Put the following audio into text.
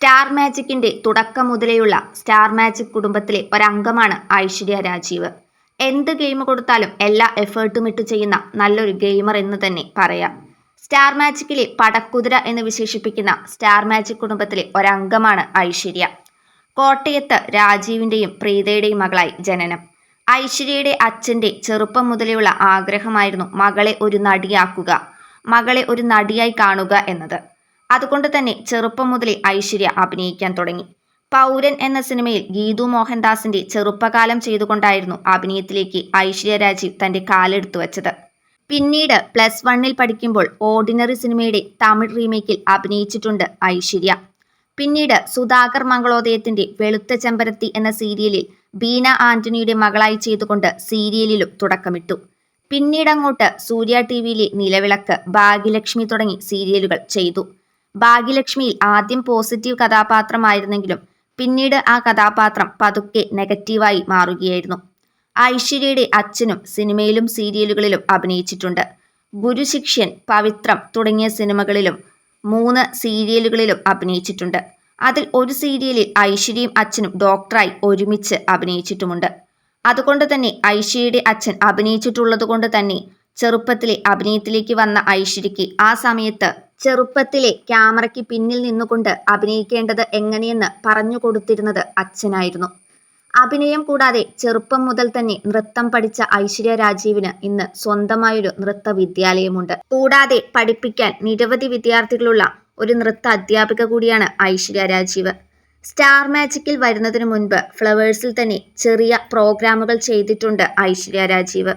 Star മാജിക്കിന്റെ തുടക്കം മുതലേയുള്ള star magic കുടുംബത്തിലെ ഒരംഗമാണ് ഐശ്വര്യ രാജീവ്. എന്ത് ഗെയിം കൊടുത്താലും എല്ലാ എഫേർട്ടും ഇട്ട് ചെയ്യുന്ന നല്ലൊരു ഗെയിമർ എന്ന് തന്നെ പറയാം. സ്റ്റാർ മാജിക്കിലെ പടക്കുതിര എന്ന് വിശേഷിപ്പിക്കുന്ന സ്റ്റാർ മാജിക് കുടുംബത്തിലെ ഒരംഗമാണ് ഐശ്വര്യ. കോട്ടയത്ത് രാജീവിന്റെയും പ്രീതയുടെയും മകളായി ജനനം. ഐശ്വര്യയുടെ അച്ഛന്റെ ചെറുപ്പം മുതലെയുള്ള ആഗ്രഹമായിരുന്നു മകളെ ഒരു നടിയാക്കുക മകളെ ഒരു നടിയായി കാണുക എന്നത്. അതുകൊണ്ട് തന്നെ ചെറുപ്പം മുതലേ ഐശ്വര്യ അഭിനയിക്കാൻ തുടങ്ങി. പൗരൻ എന്ന സിനിമയിൽ ഗീതു മോഹൻദാസിന്റെ ചെറുപ്പകാലം ചെയ്തുകൊണ്ടായിരുന്നു അഭിനയത്തിലേക്ക് ഐശ്വര്യ രാജീവ് തന്റെ കാലെടുത്തു വച്ചത്. പിന്നീട് പ്ലസ് വണ്ണിൽ പഠിക്കുമ്പോൾ ഓർഡിനറി സിനിമയുടെ തമിഴ് റീമേക്കിൽ അഭിനയിച്ചിട്ടുണ്ട് ഐശ്വര്യ. പിന്നീട് സുധാകർ മംഗളോദയത്തിന്റെ വെളുത്ത ചെമ്പരത്തി എന്ന സീരിയലിൽ ബീന ആന്റണിയുടെ മകളായി ചെയ്തുകൊണ്ട് സീരിയലിലും തുടക്കമിട്ടു. പിന്നീട് അങ്ങോട്ട് സൂര്യ ടി വിയിലെ നിലവിളക്ക് ഭാഗ്യലക്ഷ്മി തുടങ്ങി സീരിയലുകൾ ചെയ്തു. ഭാഗ്യലക്ഷ്മിയിൽ ആദ്യം പോസിറ്റീവ് കഥാപാത്രമായിരുന്നെങ്കിലും പിന്നീട് ആ കഥാപാത്രം പതുക്കെ നെഗറ്റീവായി മാറുകയായിരുന്നു. ഐശ്വര്യയുടെ അച്ഛനും സിനിമയിലും സീരിയലുകളിലും അഭിനയിച്ചിട്ടുണ്ട്. ഗുരുശിക്ഷ്യൻ പവിത്രം തുടങ്ങിയ സിനിമകളിലും മൂന്ന് സീരിയലുകളിലും അഭിനയിച്ചിട്ടുണ്ട്. അതിൽ ഒരു സീരിയലിൽ ഐശ്വര്യയും അച്ഛനും ഡോക്ടറായി ഒരുമിച്ച് അഭിനയിച്ചിട്ടുമുണ്ട്. അതുകൊണ്ട് തന്നെ ഐശ്വര്യയുടെ അച്ഛൻ അഭിനയിച്ചിട്ടുള്ളത് കൊണ്ട് തന്നെ ചെറുപ്പത്തിലെ അഭിനയത്തിലേക്ക് വന്ന ഐശ്വര്യയ്ക്ക് ആ സമയത്ത് ചെറുപ്പത്തിലെ ക്യാമറയ്ക്ക് പിന്നിൽ നിന്നുകൊണ്ട് അഭിനയിക്കേണ്ടത് എങ്ങനെയെന്ന് പറഞ്ഞു കൊടുത്തിരുന്നത് അച്ഛനായിരുന്നു. അഭിനയം കൂടാതെ ചെറുപ്പം മുതൽ തന്നെ നൃത്തം പഠിച്ച ഐശ്വര്യ രാജീവിന് ഇന്ന് സ്വന്തമായൊരു നൃത്ത വിദ്യാലയമുണ്ട് കൂടാതെ പഠിപ്പിക്കാൻ നിരവധി വിദ്യാർത്ഥികളുള്ള ഒരു നൃത്ത അധ്യാപിക കൂടിയാണ് ഐശ്വര്യ രാജീവ്. സ്റ്റാർ മാജിക്കിൽ വരുന്നതിന് മുൻപ് ഫ്ലവേഴ്സിൽ തന്നെ ചെറിയ പ്രോഗ്രാമുകൾ ചെയ്തിട്ടുണ്ട് ഐശ്വര്യ രാജീവ്.